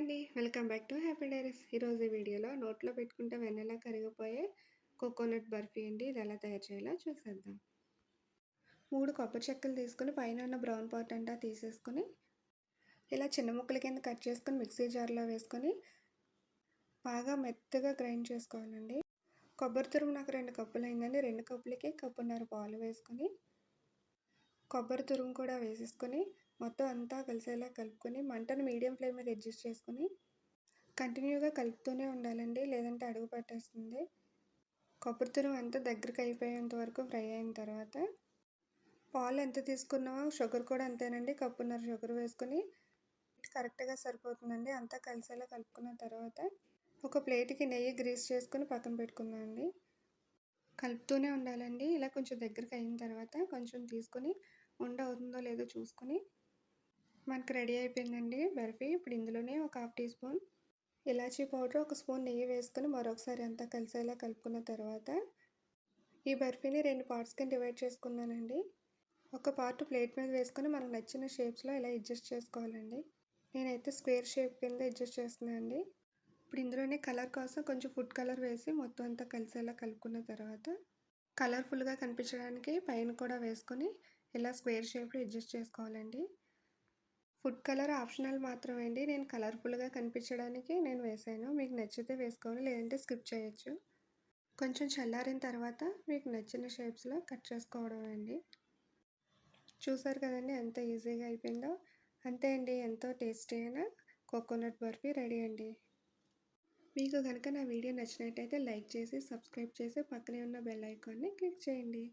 అండి. Welcome back to Happy Diaries. ఈరోజు ఈ వీడియోలో నోట్లో పెట్టుకుంటే వెన్నెలా కరిగిపోయే కోకోనట్ బర్ఫీ అండి. ఇది ఎలా తయారు చేయాలో చూసేద్దాం. మూడు కొబ్బరి చెక్కలు తీసుకుని పైన ఉన్న బ్రౌన్ పార్ట్ అంతా తీసేసుకొని ఇలా చిన్న ముక్కల కింద కట్ చేసుకొని మిక్సీ జార్లో వేసుకొని బాగా మెత్తగా గ్రైండ్ చేసుకోవాలండి. కొబ్బరి తురుము నాకు రెండు కప్పులు అయిందండి. రెండు కప్పులకి కప్పున్నర పాలు వేసుకొని కొబ్బరి తురుము కూడా వేసేసుకొని మొత్తం అంతా కలిసేలా కలుపుకొని మంటను మీడియం ఫ్లేమ్ మీద అడ్జస్ట్ చేసుకొని కంటిన్యూగా కలుపుతూనే ఉండాలండి. లేదంటే అడుగు పట్టేస్తుంది. కొబ్బరి తురుము అంతా దగ్గరికి అయిపోయేంత వరకు ఫ్రై అయిన తర్వాత పాలు ఎంత తీసుకున్నామో షుగర్ కూడా అంతేనండి. కప్పున్నర షుగర్ వేసుకొని కరెక్ట్గా సరిపోతుందండి. అంతా కలిసేలా కలుపుకున్న తర్వాత ఒక ప్లేట్కి నెయ్యి గ్రీస్ చేసుకుని పక్కన పెట్టుకుందాం అండి. కలుపుతూనే ఉండాలండి. ఇలా కొంచెం దగ్గరికి అయిన తర్వాత కొంచెం తీసుకొని ఉండ అవుతుందో లేదో చూసుకొని మనకు రెడీ అయిపోయిందండి బర్ఫీ. ఇప్పుడు ఇందులోనే ఒక హాఫ్ టీ స్పూన్ ఇలాచీ పౌడర్ ఒక స్పూన్ నెయ్యి వేసుకొని మరొకసారి అంతా కలిసేలా కలుపుకున్న తర్వాత ఈ బర్ఫీని రెండు పార్ట్స్ కింద డివైడ్ చేసుకున్నానండి. ఒక పార్ట్ ప్లేట్ మీద వేసుకొని మనకు నచ్చిన షేప్స్లో ఇలా అడ్జస్ట్ చేసుకోవాలండి. నేనైతే స్క్వేర్ షేప్ కింద అడ్జస్ట్ చేస్తున్నాను అండి. ఇప్పుడు ఇందులోనే కలర్ కోసం కొంచెం ఫుడ్ కలర్ వేసి మొత్తం అంతా కలిసేలా కలుపుకున్న తర్వాత కలర్ఫుల్గా కనిపించడానికి పైన కూడా వేసుకొని ఇలా స్క్వేర్ షేప్లో అడ్జస్ట్ చేసుకోవాలండి. ఫుడ్ కలర్ ఆప్షనల్ మాత్రమే అండి నేను కలర్ఫుల్గా కనిపించడానికి నేను వేసాను. మీకు నచ్చితే వేసుకోవాలి లేదంటే స్కిప్ చేయొచ్చు. కొంచెం చల్లారిన తర్వాత మీకు నచ్చిన షేప్స్లో కట్ చేసుకోవడం అండి. చూసారు కదండి ఎంత ఈజీగా అయిపోయిందో. అంతే అండి. ఎంతో టేస్టీ అయిన కోకోనట్ బర్ఫీ రెడీ అండి. మీకు కనుక నా వీడియో నచ్చినట్టయితే లైక్ చేసి సబ్స్క్రైబ్ చేసి పక్కనే ఉన్న బెల్ ఐకాన్ని క్లిక్ చేయండి.